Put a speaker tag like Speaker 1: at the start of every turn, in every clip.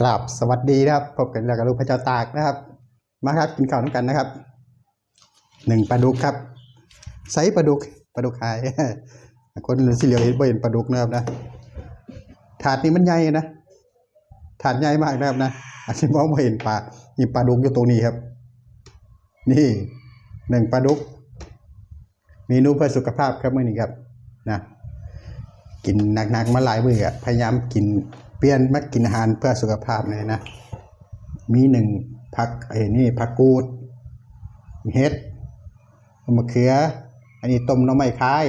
Speaker 1: กราบสวัสดีนะครับพบกันแล้วกับลูกพระเจ้าตากนะครับ มาครับกินข้าวน้ำกันนะครับหนึ่งปลาดุกครับไซปลาดุกปลาดุกขายคนสีเหลียวเห็นบ่เห็นปลาดุกนะครับนะถาดนี้มันใหญ่นะถาดใหญ่มากนะครับนะอาจจะมองไม่เห็นปลามีปลาดุกอยู่ตรงนี้ครับ นี่หนึ่งปลาดุกเมนูเพื่อสุขภาพครับเมื่อนี้ครับนะกินหนักๆมาหลายมื้อพยายามกิน เปลี่ยนมากินอาหารเพื่อสุขภาพเลยนะ มีหนึ่งผักไอ้นี่ผักกูดเห็ดมะเขือ อันนี้ต้มน้ำไม้คาย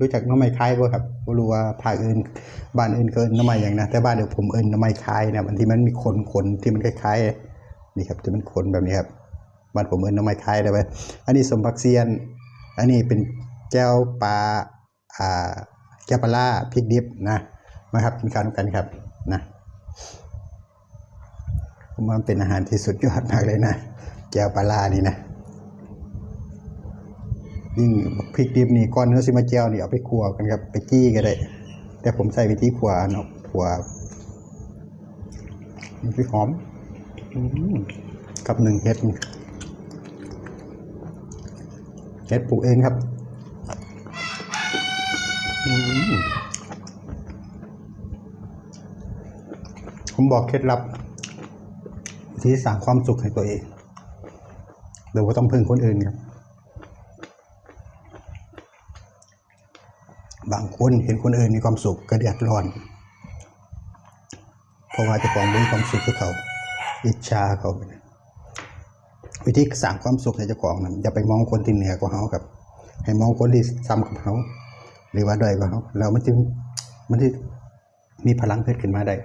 Speaker 1: รู้จักน้ำไม้คายบ่ครับบ่รู้ว่าภาคอื่น บ้านอื่นเกินน้ำไม้อย่างนะแต่บ้านเดี๋ยวผมเอิ้นน้ำไม้คายนะบางทีมันมีขนขนที่มันคล้ายๆนี่ครับที่มันขนแบบนี้ครับบ้านผมเอิ้นน้ำไม้คายได้ไหมอันนี้สมผักเซียน อันนี้เป็นแก้วปลาอ่าแก้วปลาล่าพริกดิบนะ มาครับกินข้าวด้วยกันครับนะผมว่าเป็นอาหารที่สุดยอดมากเลยนะแก้วปลาลานี่นะยิ่งพริกดิบนี่ก้อนเนื้อซิมาแจวนี่เอาไปคั่วกันครับไปจี้ก็ได้ แต่ผมใส่วิธีคั่วเนาะคั่วมันคือหอมอืมกับหนึ่งเห็ดเห็ดปลูกเองครับ อืม ผมบอกเคล็ดลับที่สร้างความสุขให้ตัวเอง โดยว่าต้องพึ่งคนอื่นครับ บางคนเห็นคนอื่นมีความสุขก็เดือดร้อน เพราะว่าจะของมีความสุขคือเขา อิจฉาเขา วิธีสร้างความสุขให้เจ้าของนั้นอย่าไปมองคนที่เหนือกว่าเขาครับ ให้มองคนที่ซ้ำกับเขาหรือว่าด้อยกว่าเขาแล้วมันจึงมันที่มีพลังเกิดขึ้นมาได้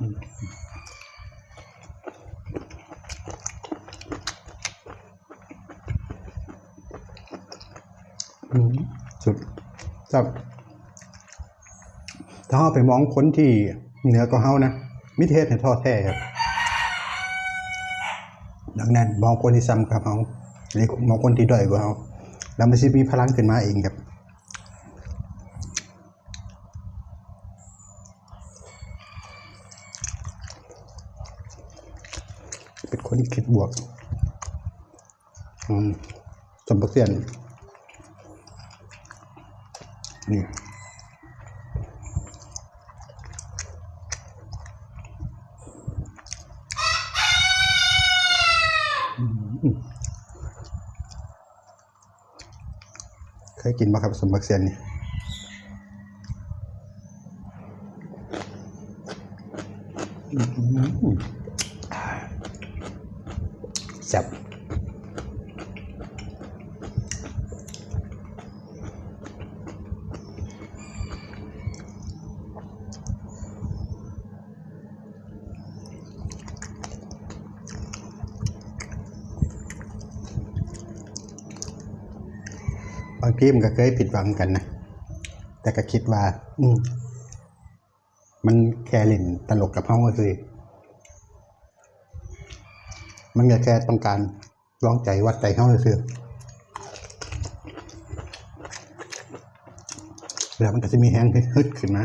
Speaker 1: สุดครับถ้าเราไปมองคนที่เหนือกว่าเฮานะ มิเทศให้ท้อแท้ครับ ดังนั้นมองคนที่ซ้ำกับเฮาหรือมองคนที่ด้อยกว่าเฮาแล้วมันสิมีพลังขึ้นมาเองครับ เป็นันคิดบวกสมบูรณ์เสียนนี่เคยกินมาครับสมบักเซียนนี่ บางทีมันก็เคยผิดหวังกันนะ แต่ก็คิดว่า อืม มันแค่เล่นตลกกับเฮาก็คือ มันก็แค่ต้องการลองใจวัดใจเฮาก็คือแล้วมันก็จะมีแห้งขึ้นขึ้นมา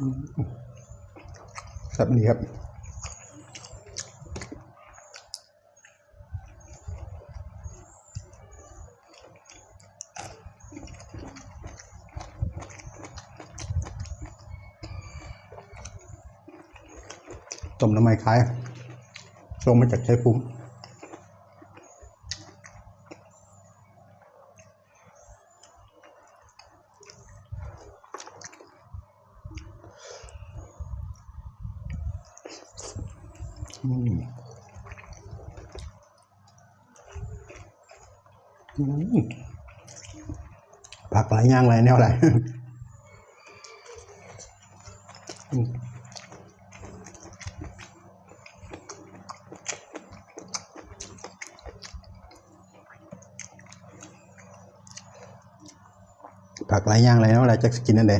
Speaker 1: ครับนี่ครับต้มน้ำมันคล้ายส่งมาจากใชัยภูมิ หลายอย่างหลายแนวหลายผักหลายอย่างหลายแนวหลายจะกินนั่นเอ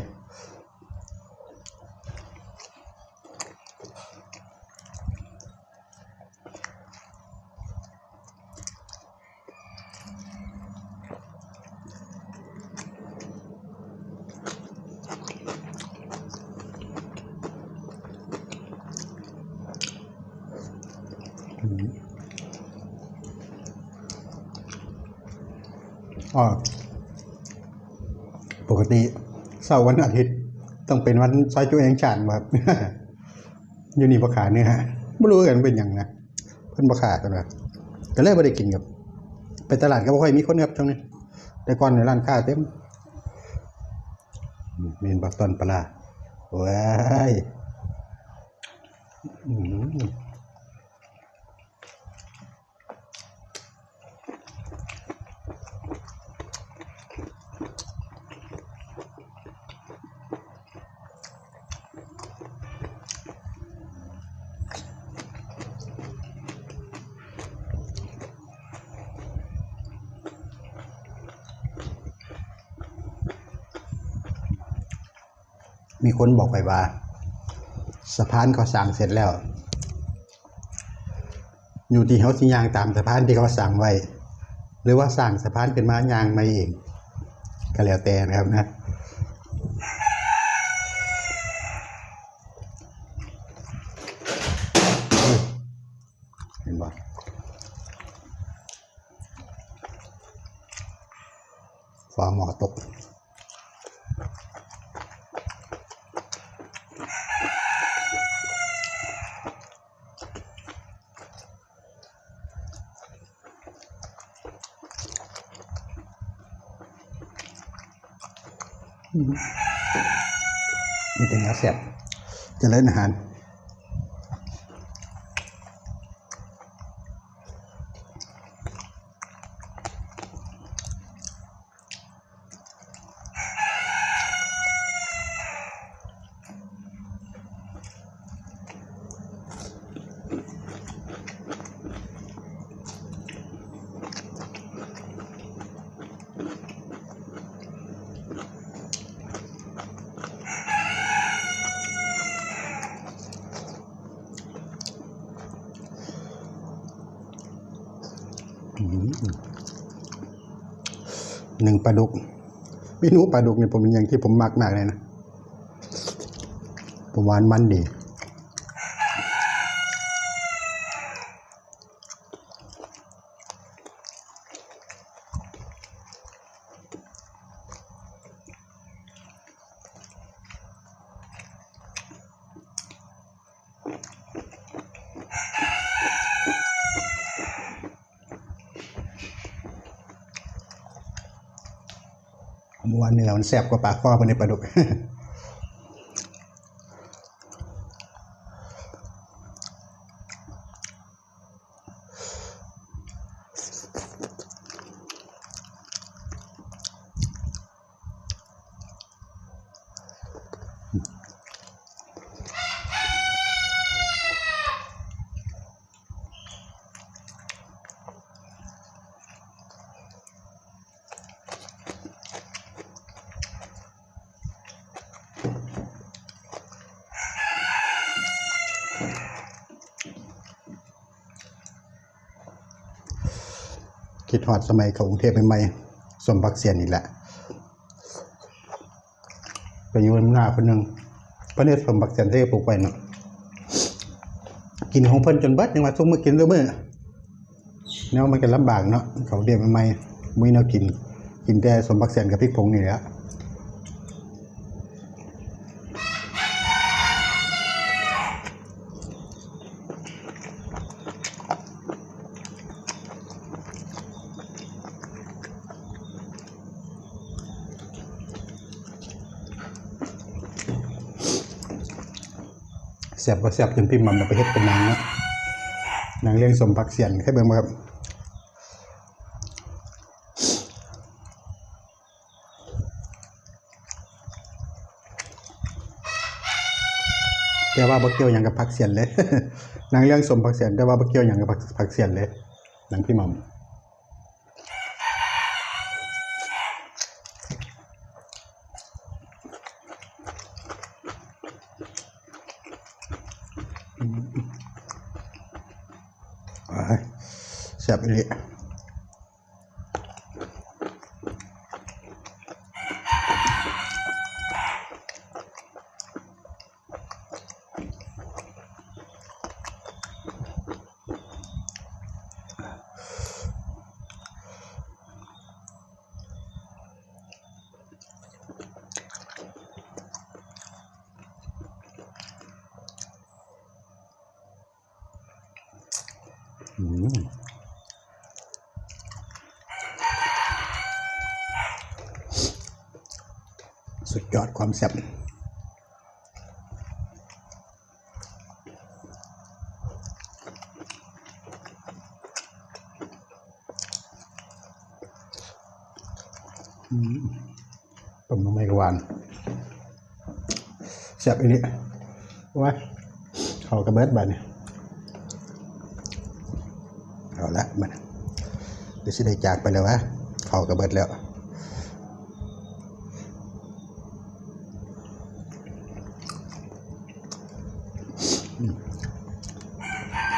Speaker 1: ปกติเสาร์วันอาทิตย์ ต้องเป็นวันซอยจุเองชาติครับอยู่นี่บ่ขาเนื้อฮะไม่รู้กันเป็นอย่างนะเพิ่นบ่ขากันว่าก็เลยบ่ได้กินครับ ไปตลาดก็บ่ค่อยมีคนครับช่วงนี้แต่ก่อนในร้านค้าเต็มมเมนบักตอนปลาร้าว้าย มีคนบอกไปว่าสะพานเขาสร้างเสร็จแล้ว อยู่ที่เขาสิยางตามสะพานที่เขาสร้างไว้ หรือว่าสร้างสะพานเป็นมายางมาเองก็แล้วแต่นะครับนะเห็นบ่ฟ้าหมอตก มีแต่เนื้อแสบจะเล่นอาหาร หนึ่งปลาดุกเมนูปลาดุกเนี่ยผมเป็นอย่างที่ผมมากมากเลยนะผมหวานมันดี มว่าเนื้อมันแซ่บกว่าปลาข้อไปในปลาดุก คิดฮอดสมัยเขากรุงเทพใหม่ๆสมบักเสียนนี่แหละไปอยู่หน้าคนหนึ่งพระเนตรสมบักเสียนที่ปลูกไปเนาะกินของเพิ่นจนเบิดยังว่าทุกมื้อกินทุกมื้อเนวมันก็ลำบากเนาะเขาเดียใหม่ๆมื้อแนวกิน กินแต่สมบักเสียนกับพริกผงนี่แหละ แซ่บก็แซ่บจนพี่มัมไปเฮ็ดเป็นนังนาะนังเรื่องสมพักเสียนแค่เบิ่งบ่ครับแต่ว่าบ่เกี่ยวหยังกับพักเสียนเลยนังเรื่องสมพักเสียนแต่ว่าบ่เกี่ยวหยังกับพักเสียนเลยนังพี่มัม อ้าย สุดยอดความแซ่บต้มน้ำไม่กวานแซ่บอันนี้ว้าเขากระเบิดบัดเนี่ย เอาละบัดเดี๋ยวสิได้จากไปแล้ววะเขากระเบิดแล้ว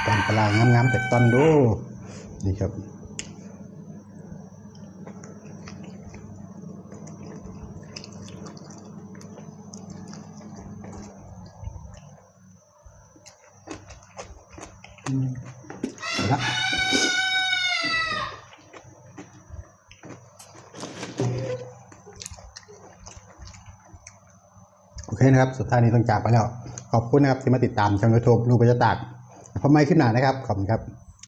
Speaker 1: ตอนปลางามๆแต่ตอนดูนี่ครับอืม เอาละโอเคนะครับ สุดท้ายนี้ต้องจากไปแล้ว ขอบคุณนะครับที่มาติดตามช่องยูทูบลูกประจะตากพบไม่ขึ้นหนานะครับ ขอบคุณครับ